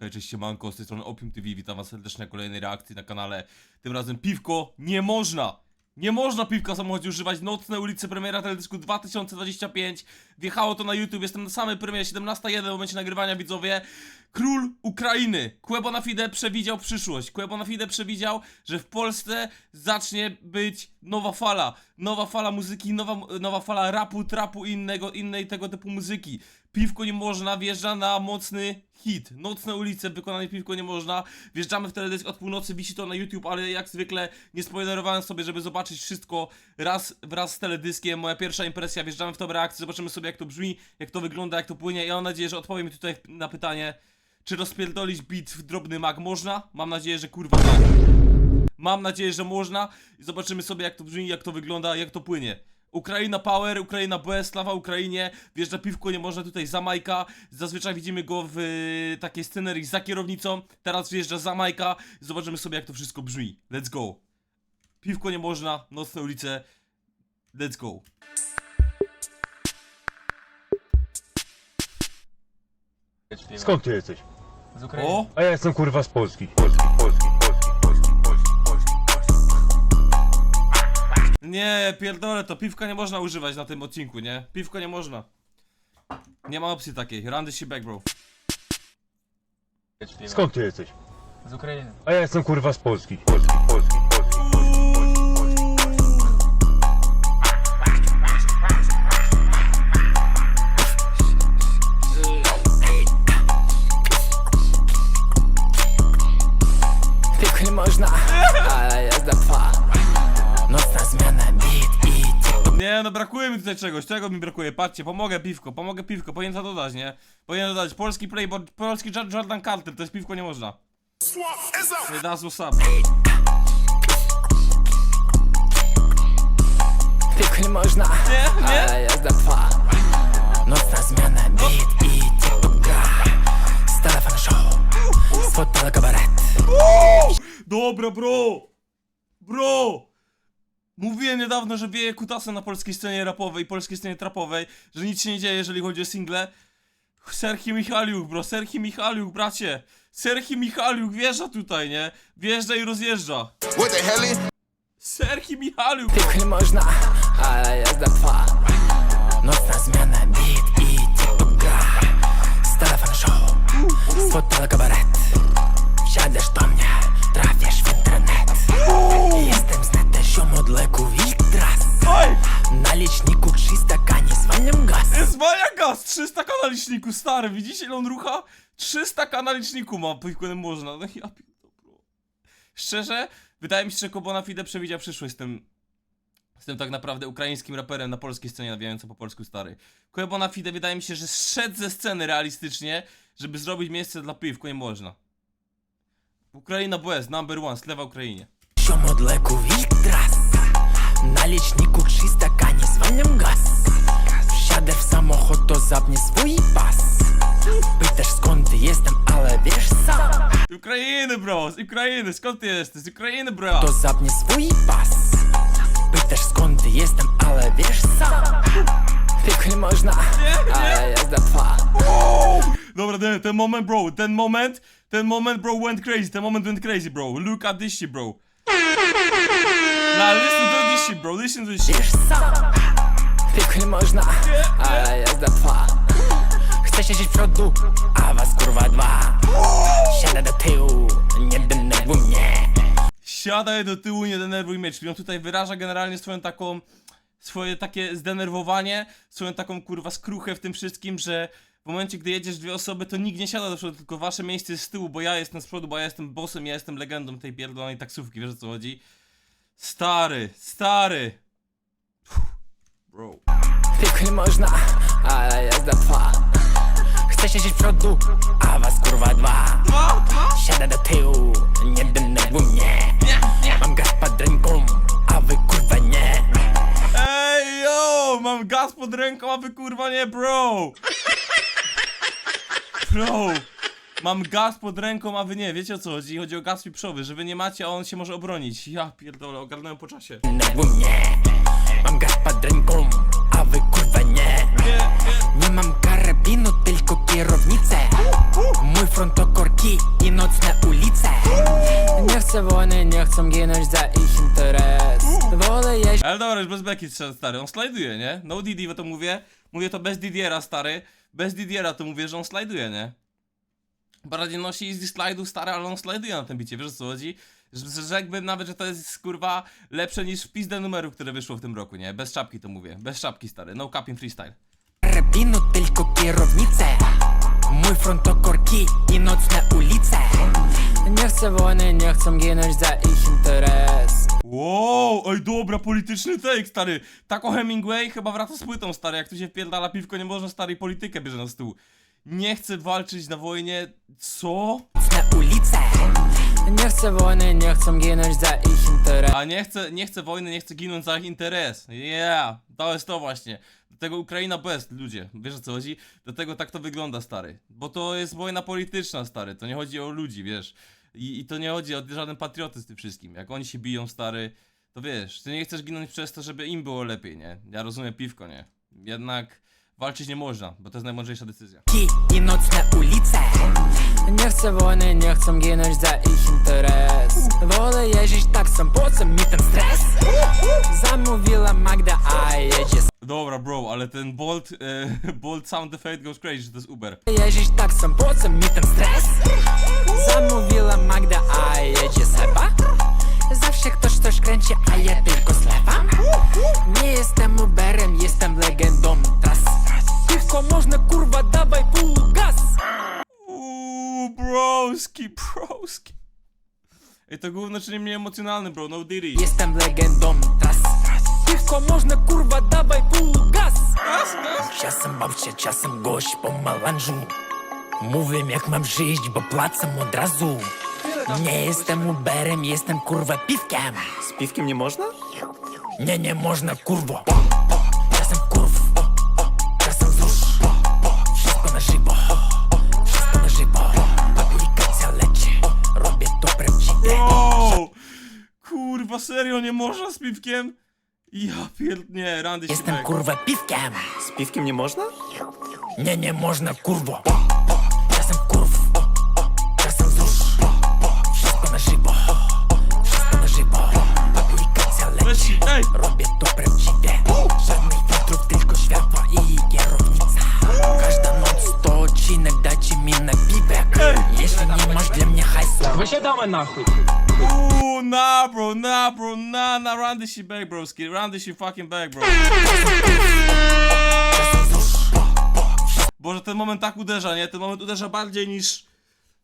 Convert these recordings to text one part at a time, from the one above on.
Cześć siemanko, z tej strony Opium TV, witam was serdecznie na kolejnej reakcji na kanale. Tym razem piwko nie można! Nie można piwka w samochodzie używać. Nocne ulice premiera teledysku 2025. Wjechało to na YouTube, jestem na samej premierze 17.1 w momencie nagrywania widzowie. Król Ukrainy. Kłebo na Fide przewidział przyszłość. Kłebo na Fide przewidział, że w Polsce zacznie być nowa fala. Nowa fala muzyki, nowa, nowa fala rapu, trapu i innego, innej tego typu muzyki. Piwko nie można, wjeżdża na mocny hit. Nocne ulice, wykonane piwko nie można. Wjeżdżamy w teledysk od północy, wisi to na YouTube, ale jak zwykle nie spoilerowałem sobie, żeby zobaczyć wszystko raz wraz z teledyskiem. Moja pierwsza impresja, wjeżdżamy w tą reakcję, zobaczymy sobie jak to brzmi, jak to wygląda, jak to płynie. Ja mam nadzieję, że odpowie mi tutaj na pytanie, czy rozpierdolić beat w drobny mag można? Mam nadzieję, że kurwa tak. Mam nadzieję, że można. I zobaczymy sobie jak to brzmi, jak to wygląda, jak to płynie. Ukraina Power, Ukraina BS, slawa Ukrainie, wjeżdża piwko, nie można tutaj za Majka, zazwyczaj widzimy go w y, takiej scenerii za kierownicą, teraz wjeżdża za Majka, zobaczymy sobie jak to wszystko brzmi, let's go. Piwko nie można, nocne ulice, let's go. Skąd ty jesteś? Z Ukrainy. O, A ja jestem kurwa z Polski. Polski, Polski, Polski, Polski, nie, pierdolę to, piwka nie można używać na tym odcinku, nie? Piwko nie można. Nie ma opcji takiej, randy się back bro. Skąd ty jesteś? Z Ukrainy. A ja jestem kurwa z Polski, Polski, Polski, no brakuje mi tutaj czegoś. Czego mi brakuje? Patrzcie, pomogę piwko, pomogę piwko, powinien to dodać, nie? Powinien dodać polski playboy, polski Jor- Jordan Carter, to jest piwko nie można. Nie da up. Tylko nie można, Nie, nie. ale jazda trwa Nocna zmiana, beat i TikTok gra Z telefonu show, z fotela kabaret Dobra, bro! Bro! Mówiłem niedawno, że wieje kutasem na polskiej scenie rapowej, polskiej scenie trapowej, że nic się nie dzieje, jeżeli chodzi o single. Serhi Michaliuk, bro, Serhi Michaliuk, bracie! Serhi Michaliuk wjeżdża tutaj, nie? Wjeżdża i rozjeżdża. What the hell is? Serhi Michaliuk! Tylko nie można, ale jazda trwa Nocna zmiana, beat i TikTok gra Z telefonu show, fotela kabaret stary, widzicie ile on rucha? 300 k na liczniku ma, można, no ja pierdolę. Szczerze, wydaje mi się, że Kobona Fide przewidział przyszłość z tym, tym tak naprawdę ukraińskim raperem na polskiej scenie nawijającym po polsku stary. Kobona Fide wydaje mi się, że zszedł ze sceny realistycznie, żeby zrobić miejsce dla piwku, nie można. Ukraina BS, number one, slewa Ukrainie. Siom od leków i tras Na liczniku 300 kani, zwalniam gaz Wsiadasz w samochód, to zapnie swój pas Pytasz skąd jestem, ale wiesz sam Z Ukrainy, bro, z Ukrainy, skąd ty jesteś? Z Ukrainy, bro! To zapnie swój pas Pytasz skąd jestem, ale wiesz sam Tylko nie można, ale jazda trwa Dobra, ten, ten moment, bro, ten moment, ten moment, bro, went crazy, ten moment went crazy, bro. Look at this shit, bro. Now listen to this shit, bro, listen to this shit. Wiesz sam Nie można, ale jazda trwa Chcę siedzieć w przodu, a was kurwa dwa Siada do tyłu, nie denerwuj mnie Siadaj do tyłu, nie denerwuj mnie, czyli on tutaj wyraża generalnie swoją taką, swoje takie zdenerwowanie, swoją taką kurwa skruchę w tym wszystkim, że w momencie, gdy jedziesz dwie osoby, to nikt nie siada do przodu, tylko wasze miejsce jest z tyłu, bo ja jestem z przodu, bo ja jestem bossem, ja jestem legendą tej pierdolonej taksówki, wiesz o co chodzi? Stary, stary. Bro. Tylko nie można, ale jazda trwa Chcę siedzieć w przodu, a was kurwa dwa Siada do tyłu, nie denerwuj mnie Mam gaz pod ręką, a wy kurwa nie Ej, yo! Mam gaz pod ręką, a wy kurwa nie, bro! Bro! Mam gaz pod ręką, a wy nie, wiecie o co chodzi? Chodzi o gaz pieprzowy, że wy nie macie, a on się może obronić. Ja pierdolę, ogarnąłem po czasie. Denerwuj mnie Mam gaz pod ręką, mam karabinu, tylko kierownicę Mój front to korki chcę wojny, nie chcą ginąć za ich interes Wolę jeść Ale dobra, już bez beki stary, on slajduje, nie? No Didi, to mówię, mówię to bez Didiera, stary. Bez Didiera to mówię, że on slajduje, nie? Bardziej nosi z slajdu, stary, ale on slajduje na tym bicie, wiesz o co chodzi? Rzekłbym nawet, że to jest, kurwa, lepsze niż w pizdę numeru, które wyszło w tym roku, nie? Bez czapki to mówię, bez czapki, stary, no capping freestyle. Karabinu tylko kierownicę Mój front to korki i nocne ulice Nie chcę wojny, nie chcą ginąć za ich interes Wow, oj dobra, polityczny take, stary. Tako Hemingway chyba wraca z płytą, stary. Jak tu się wpierdala piwko, nie można, stary, politykę bierze na stół. Nie chcę walczyć na wojnie, co? Nocne ulice Nie chcę wojny, nie chcą ginąć za ich interes A nie chcę, nie chcę wojny, nie chcę ginąć za ich interes. Yeah, to jest to właśnie. Dlatego Ukraina best, ludzie. Wiesz o co chodzi? Dlatego tak to wygląda, stary. Bo to jest wojna polityczna, stary. To nie chodzi o ludzi, wiesz. I, i to nie chodzi o żaden patriotyzm tym wszystkim. Jak oni się biją, stary, to wiesz, ty nie chcesz ginąć przez to, żeby im było lepiej, nie? Ja rozumiem piwko, nie? Jednak walczyć nie można, bo to jest najmądrzejsza decyzja. i nocne ulice chcę wojny, nie chcą ginąć za ich interes Wolę jeździć taksem, po co mi ten stres? Zamówiła Magda, a jedzie Dobra, bro, ale ten bold, e, bold sound effect goes crazy, że to jest Uber. Jeździć taksem, po co mi ten stres? Zamówiła Magda, a jedzie Seba Zawsze ktoś coś kręci, a ja tylko slepam Nie jestem Uberem, jestem legendą tras Piwko można, kurwa, broski, broski. Ej, to gówno czyni mnie emocjonalny, bro, no diddy. Jestem legendą. Tras Piwko można, kurwa, dawaj pół gaz. Czasem babcia, czasem gość po melanżu Mówię jak mam żyć, bo płacę od razu. Nie jestem Uberem, jestem kurwa piwkiem. Z piwkiem nie można? Nie, nie można kurwo Kurwa, serio, nie można z piwkiem? Ja pierdnie, Randy Jestem kurwa piwkiem. Z piwkiem nie można? Nie, nie można kurwo. Czasem kurw. Czasem wzrusz Wszystko na żywo. Wszystko na żywo. Aplikacja leci. Leci, ej! Robię Wysiadamy na chuj. Ooh, nah, bro, nah, bro, nah, nah, run this shit back, broski. Run this shit fucking back, bro. Boże, ten moment tak uderza, nie? Ten moment uderza bardziej niż...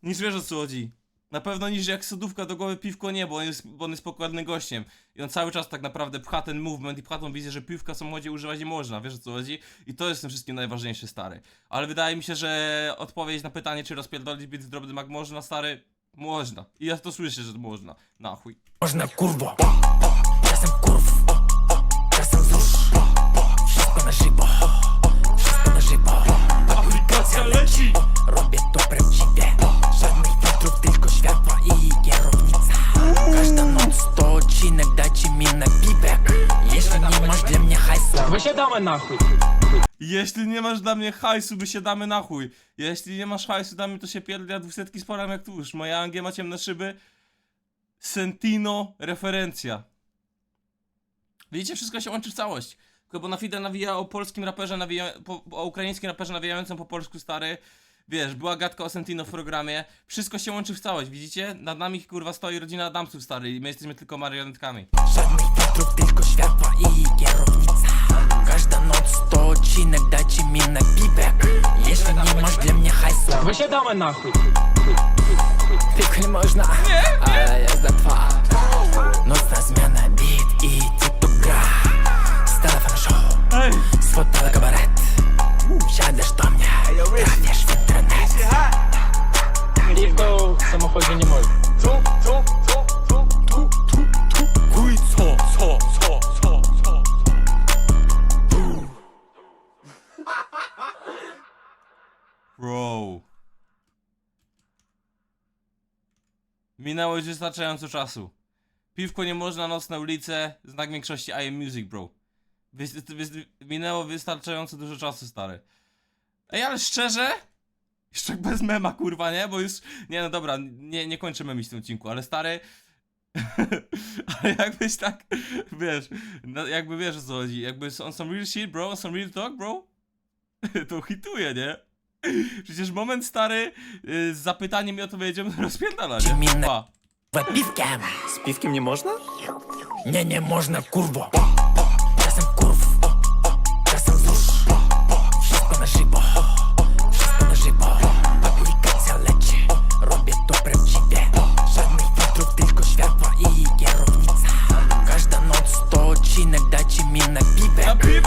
Niż wiesz o co chodzi. Na pewno niż jak sodówka do głowy piwko nie, bo on jest, bo on jest pokładnym gościem. I on cały czas tak naprawdę pcha ten movement i pcha tą wizję, że piwka w samochodzie używać nie można, wiesz o co chodzi? I to jest w tym wszystkim najważniejsze, stary. Ale wydaje mi się, że odpowiedź na pytanie, czy rozpierdolić bit z drobnym jak można, no, stary, Можно. И я то слышу, что можно. Нахуй. Можно, курва. Я сам курв. Я сам зруш. Шесть на жиба. Шесть на жиба. Аплікація лечить. Робить добре в чіпі. Жадних фільтрів, тільки швяпа і керівниця. Кожна нот сто чинок, дачі міна бібек. Якщо не маєш для мене хайса. Вообще дамы нахуй. Jeśli nie masz dla mnie hajsu, by się damy na chuj. Jeśli nie masz hajsu dla mnie, to się pierdla dwusetki z porem jak tuż. Moja Angie ma ciemne szyby. Sentino referencja. Widzicie, wszystko się łączy w całość. Tylko bo na Fide nawija o polskim raperze, nawija, po, o ukraińskim raperze nawijającym po polsku stary. Wiesz, była gadka o Sentino w programie. Wszystko się łączy w całość, widzicie? Nad nami kurwa stoi rodzina Adamsów stary i my jesteśmy tylko marionetkami. Żadnych filtrów, tylko światła i kierownica Każda noc to odcinek, dajcie mi na piwek Jeśli nie masz dla mnie hajsu Wysiadamy нахуй. Tylko nie można, ale jazda trwa Nocna zmiana, beat i TikTok gra Z telefonu show, Ej! z fotela w samochodzie nie można. Chuj, co, co, co, co, co. Bro. Minęło już wystarczająco czasu. Piwko nie można, noc na ulicę, znak większości I am music, bro. Wys, wys, minęło wystarczająco dużo czasu, stary. Ej, ale szczerze? Jeszcze bez mema, kurwa, nie? Bo już... Nie, no dobra, nie, nie kończymy mi w tym odcinku, ale stary... Ale jakbyś tak, wiesz, no, jakby wiesz o co chodzi, jakby on some real shit, bro, on some real talk, bro, to hituje, nie? Przecież moment stary y, z zapytaniem i odpowiedzią rozpierdala, nie? Pa. Piwkiem Z piwkiem nie można? Nie, nie można, kurwo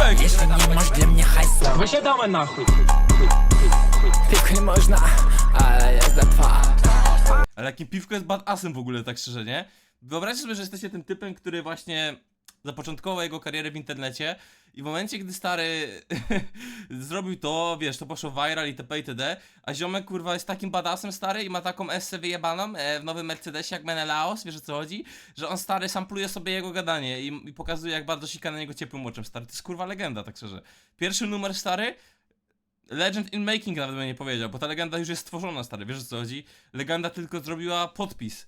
Ej! Jeżeli nie masz dla mnie hajsu Wysiadamy na chuj Piwko nie można, ale jest za dwa Ale jakie piwko jest badassem w ogóle, tak szczerze, nie? Wyobraźcie sobie, że jesteście tym typem, który właśnie zapoczątkował jego karierę w internecie i w momencie, gdy stary zrobił to, wiesz, to poszło viral itp. itd., a ziomek, kurwa, jest takim badassem stary i ma taką SC wyjebaną e, w nowym Mercedesie jak Menelaos, wiesz o co chodzi? Że on, stary, sampluje sobie jego gadanie i, i pokazuje, jak bardzo sika na niego ciepłym oczem, stary. To jest, kurwa, legenda, tak szczerze. Pierwszy numer, stary, Legend in making nawet bym nie powiedział, bo ta legenda już jest stworzona, stary, wiesz o co chodzi? Legenda tylko zrobiła podpis.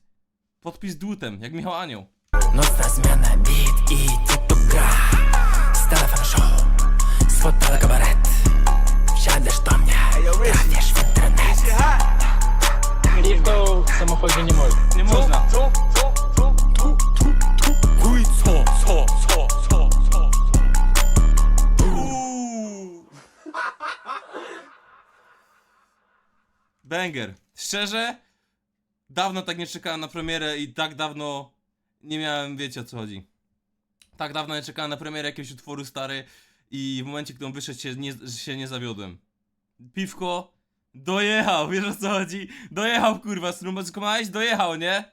Podpis dłutem, jak Michał Anioł. Nocna zmiana, beat i TikTok gra? Z telefonu show, z fotela kabaret. Wsiadasz do mnie, trafisz w internet. Piwko w samochodzie nie można. Nie można. Chuj, co, co, co, co, co. Banger. Szczerze, dawno tak nie czekałem na premierę i tak dawno nie miałem, wiecie o co chodzi. Tak dawno nie czekałem na premierę jakiegoś utworu stary i w momencie, gdy on wyszedł się nie, się nie zawiodłem. Piwko dojechał, wiesz o co chodzi? Dojechał kurwa, strumacko małeś? Dojechał, nie?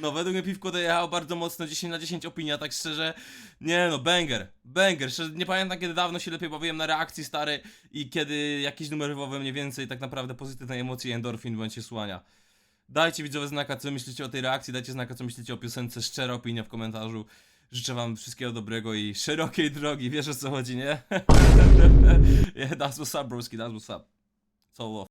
No, według mnie piwko dojechał bardzo mocno, 10 na 10 opinia, tak szczerze. Nie no, banger, banger. Szczerze, nie pamiętam kiedy dawno się lepiej bawiłem na reakcji stary i kiedy jakiś numer wywołał we mnie więcej tak naprawdę pozytywnej emocji endorfin w momencie słuchania. Dajcie widzowie znaka, co myślicie o tej reakcji, dajcie znaka, co myślicie o piosence, szczera opinia w komentarzu. Życzę wam wszystkiego dobrego i szerokiej drogi, wiesz o co chodzi, nie? yeah, that's what's up, broski, that's what's up. So love.